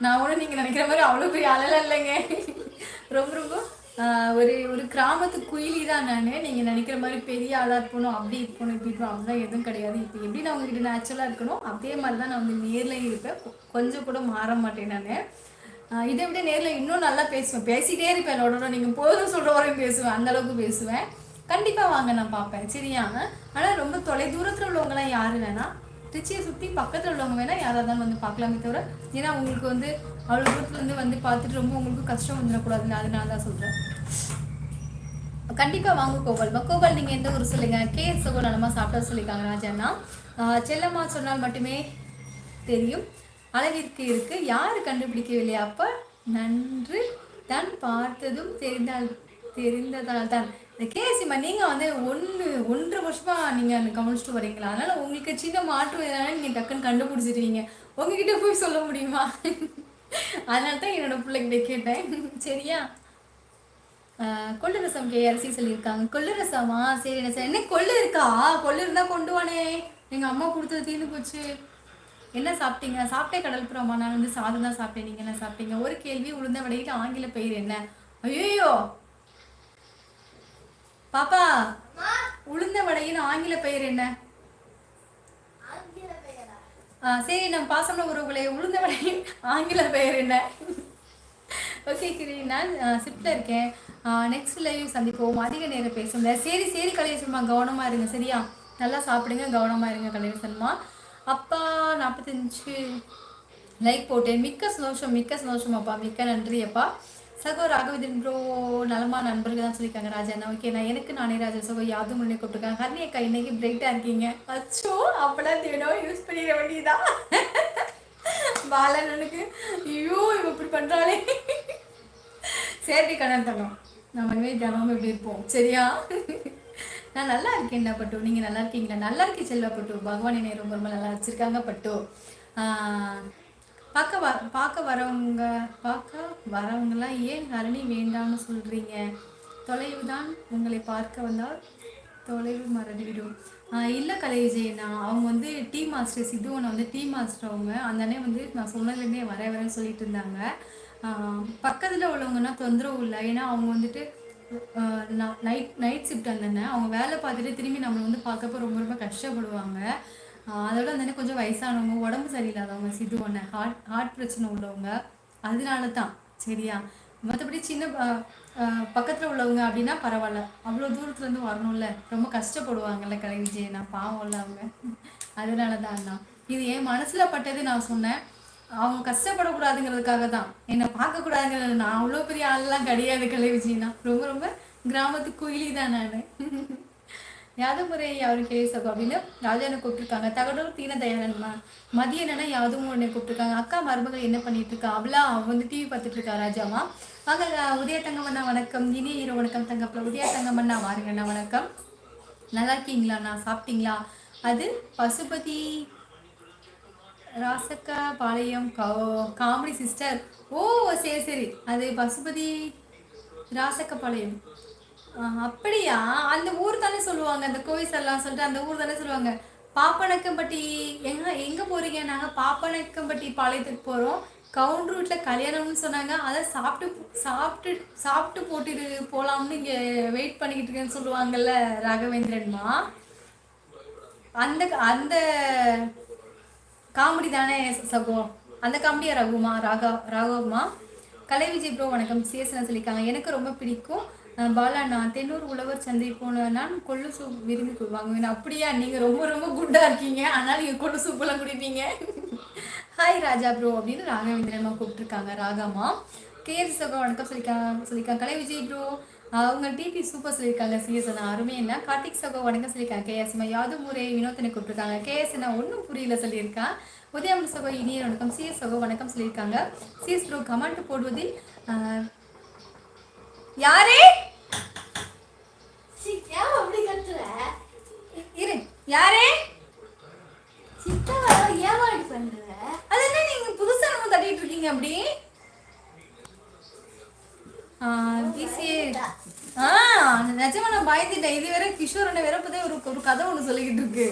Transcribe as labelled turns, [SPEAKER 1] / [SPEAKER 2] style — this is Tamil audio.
[SPEAKER 1] நான் கூட நீங்க நினைக்கிற மாதிரி அவ்வளோ பெரிய அழலாம் இல்லைங்க. ரொம்ப ரொம்ப. ஆஹ், ஒரு ஒரு கிராமத்து குயிலி தான் நான். நீங்க நினைக்கிற மாதிரி பெரிய ஆளாக இருக்கணும் அப்படி இருக்கணும் இப்படி இருக்கணும் அப்படிலாம் எதுவும் கிடையாது. இப்போ எப்படி நான் உங்ககிட்ட நேச்சுரலா இருக்கணும் அதே மாதிரி தான் நான் வந்து நேர்லயும் இருப்பேன். கொஞ்சம் கூட மாற மாட்டேன் நான். இதை விட நேரில் இன்னும் நல்லா பேசுவேன். பேசிகிட்டே இருப்பேன். என்னோட நீங்கள் போதும் சொல்கிற வரையும் பேசுவேன். அந்த அளவுக்கு பேசுவேன். கண்டிப்பாக வாங்க நான் பார்ப்பேன். சரியாங்க ஆனால் ரொம்ப தொலை தூரத்தில் உள்ளவங்கலாம் யாரு வேணால் திருச்சியை சுற்றி பக்கத்தில் உள்ளவங்க வேணால் யாராக இருந்தாலும் வந்து பார்க்கலாமே தவிர ஏன்னா உங்களுக்கு வந்து அவ்வளோ தூரத்துலேருந்து வந்து பார்த்துட்டு ரொம்ப உங்களுக்கு கஷ்டம் வந்துடக்கூடாதுன்னு அதனால தான் சொல்கிறேன் கண்டிப்பாக வாங்க கோபால். கோபால் நீங்கள் எந்த ஊர் சொல்லுங்க? கே சுகம் நலமாக சாப்பிட்டா சொல்லியிருக்காங்க ராஜாண்ணா செல்லம்மா சொன்னால் மட்டுமே தெரியும். அளவிற்கு இருக்கு. யார் கண்டுபிடிக்கவில்லை? அப்போ நன்று. தான் பார்த்ததும் தெரிந்தால் தெரிந்ததால் தான் இந்த கேசிமா நீங்கள் வந்து ஒன்று ஒன்றரை வருஷமாக நீங்கள் அந்த கவனிச்சுட்டு வரீங்களா? அதனால் உங்களுக்கு சின்ன மாற்றம் எதனால நீங்கள் டக்குன்னு கண்டுபிடிச்சிருவீங்க. உங்ககிட்ட போய் சொல்ல முடியுமா? அதனால தான் என்னோட பிள்ளைகிட்ட கேட்டேன். சரியா? ஆஹ் கொள்ளு ரசம் கேஆர்சி சொல்லியிருக்காங்க. கொள்ளு ரசமா சரி என்ன சார் என்ன கொள்ளு இருக்கா? கொள்ளு இருந்தால் கொண்டு வானே. எங்கள் அம்மா கொடுத்தது தீர்ந்து போச்சு. என்ன சாப்பிட்டீங்க? சாப்பிட்டே கடல்புறமா நான் வந்து சாதம் தான் சாப்பிட்டேன். நீங்கள் என்ன சாப்பிட்டீங்க? ஒரு கேள்வி உளுந்த வடைக்கு ஆங்கில பெயர் என்ன? ஐயோ பாப்பா உளுந்த வடையின் ஆங்கில பெயர் என்ன? சரி நம்ம பாசம்ல உறவுகளே உளுந்த வடையின் ஆங்கில பெயர் என்ன? ஓகே கிரி நான் ஷிஃப்டில் இருக்கேன். நெக்ஸ்ட் லைவ் சந்திப்போம். அதிக நேரம் பேசுங்க சரி சரி கலையசன்மா கவனமாக இருங்க சரியா? நல்லா சாப்பிடுங்க கவனமாக இருங்க கலையசன்மா அப்பா நாற்பத்தஞ்சு லைக் போட்டேன். மிக்க சந்தோஷம் மிக்க சந்தோஷம் அப்பா. மிக்க நன்றி அப்பா. சகோ ராகவிதன் ப்ரோ நலமா நண்பர்கள் தான் சொல்லியிருக்காங்க ராஜா. அண்ணா ஓகே நான் எனக்கு நானே ராஜா சகோ யாதும் முன்னே கூப்பிட்டுருக்காங்க. ஹர்னி அக்கா இன்னைக்கு பிரைட்டாக இருக்கீங்க. அச்சோ அப்பெல்லாம் தினம் யூஸ் பண்ணிட வேண்டியதான் பாலனனுக்கு ஐயோ இவ இப்படி பண்றாளே. சரி கடன் தங்கம் நம்ம இனிமேல் தினமும் இப்படி இருப்போம். சரியா? நான் நல்லா இருக்கேன்டா பட்டு. நீங்க நல்லா இருக்கீங்களா? நல்லா இருக்கேன் செல்வா பட்டு. பகவான் என்னை ரொம்ப ரொம்ப நல்லா வச்சிருக்காங்க பட்டு. ஆஹ், பார்க்க வ பார்க்க வரவங்க பார்க்க வரவங்களாம் ஏன் அரணி வேண்டாம்னு சொல்கிறீங்க தொலைவு தான் உங்களை பார்க்க வந்தால் தொலைவு மறந்துவிடும். இல்லை இல்ல கலை விஜயனா அவங்க வந்து டீ மாஸ்டர் சித்துவனை வந்து டீ மாஸ்டர் அவங்க. அந்த அண்ணே வந்து நான் சொன்னதுலேருந்தே வர வரேன்னு சொல்லிட்டு இருந்தாங்க. பக்கத்தில் உள்ளவங்கன்னா தொந்தரவு இல்லை. ஏன்னா அவங்க வந்துட்டு நைட் நைட் ஷிஃப்ட் அந்த அண்ணன். அவங்க வேலை பார்த்துட்டு திரும்பி நம்மளை வந்து பார்க்கப்ப ரொம்ப ரொம்ப கஷ்டப்படுவாங்க. அதோட அந்த கொஞ்சம் வயசானவங்க உடம்பு சரியில்லாதவங்க சிது ஒன்று ஹார்ட் ஹார்ட் பிரச்சனை உள்ளவங்க அதனால தான் சரியா? மற்றபடி சின்ன பக்கத்தில் உள்ளவங்க அப்படின்னா பரவாயில்ல. அவ்வளோ தூரத்துலேருந்து வரணும்ல. ரொம்ப கஷ்டப்படுவாங்கல்ல கலை விஜய் நான் பாவம்ல அவங்க. அதனால தான். அண்ணா இது என் மனசில் பட்டது நான் சொன்னேன். அவங்க கஷ்டப்படக்கூடாதுங்கிறதுக்காக தான். என்னை பார்க்கக்கூடாதுங்கிறது நான் அவ்வளோ பெரிய ஆள்லாம் கிடையாது கலை விஜய்னா ரொம்ப ரொம்ப கிராமத்து குயிலி தான் நான். யாதமுறை முறை யாரும் கேள்வி சகோ அப்படின்னு ராஜானை கூப்பிட்டுருக்காங்க. தகடூர் தீன தயாரன்மா மதியம் என்னன்னா யாதும் உடனே கூப்பிட்டுருக்காங்க. அக்கா மருமகள் என்ன பண்ணிட்டு இருக்கா அவளா அவ வந்து டிவி பார்த்துட்டு இருக்கா ராஜாமா வாங்க உதய தங்கமண்ணா வணக்கம். இனிய இரவு வணக்கம் தங்கப்பில் உதய தங்கமண்ணா வாருங்கண்ணா வணக்கம். நல்லா இருக்கீங்களாண்ணா சாப்பிட்டீங்களா? அது பசுபதி ராசக்கா பாளையம் கா- காமெடி சிஸ்டர். ஓ சரி சரி. அது பசுபதி ராசக்கபாளையம் அப்படியா? அந்த ஊர் தானே சொல்லுவாங்க அந்த கோவில் எல்லாம் சொல்லிட்டு அந்த ஊர் தானே சொல்லுவாங்க. பாப்பனக்கம்பட்டி எங்க எங்க போறீங்க? நாங்க பாப்பனக்கம்பட்டி பாளையத்துக்கு போறோம். கவுண்ட் ரூட்ல கல்யாணம்னு சொன்னாங்க. அதை சாப்பிட்டு சாப்பிட்டு சாப்பிட்டு போட்டுட்டு போலாம்னு இங்க வெயிட் பண்ணிக்கிட்டு இருக்கேன்னு சொல்லுவாங்கல்ல ராகவேந்திரன்மா. அந்த அந்த காமெடி தானே சகோ அந்த காமெடியா ரகுமா ராகா ராகவமா கலை விஜய் ப்ரோ வணக்கம். சிஎஸ்என் சொல்லியிருக்காங்க. எனக்கு ரொம்ப பிடிக்கும். பாலா நான் தென்னூர் உழவர் சந்தை போன கொள்ளு சூப் விரும்பி வாங்குவேன் அப்படியா? நீங்கள் ரொம்ப ரொம்ப குண்டாக இருக்கீங்க. அதனால் நீங்கள் கொள்ளு சூப்பெல்லாம் குடிப்பீங்க. ஹாய் ராஜா ப்ரோ அப்படின்னு ராகவேந்திரமா கூப்பிட்டுருக்காங்க. ராகாமா கேஎஸ் சகோ வணக்கம் சொல்லிக்கா சொல்லியிருக்காங்க கலை விஜய் ப்ரோ அவங்க டிபி சூப்பர் சொல்லியிருக்காங்க. சிஎஸ்என் அருமை என்ன கார்த்திக் சகோ வணக்கம் சொல்லியிருக்காங்க கேஎஸ் அம்மா. யாது முறை வினோத்தனை கூப்பிட்டுருக்காங்க. கேஎஸ் நான் ஒன்றும் புரியல சொல்லியிருக்கேன் உதயம் சகோ இனியர் வணக்கம். சிஎஸ் சகோ வணக்கம் சொல்லியிருக்காங்க. சிஎஸ் ப்ரோ கமெண்ட் போடுவதில் யாரே?
[SPEAKER 2] அப்படி கத்துற?
[SPEAKER 1] இரு யாரே?
[SPEAKER 2] சித்தாவை அப்படி பண்ற?
[SPEAKER 1] அது என்ன நீங்க புதுசா நம்ம தட்டிட்டு இருக்கீங்க அப்படி? நிஜமா நான் பயந்துட்டேன். இது வேற கிஷோர் வேற ஒரு ஒரு கதை ஒண்ணு சொல்லிக்கிட்டு இருக்கு.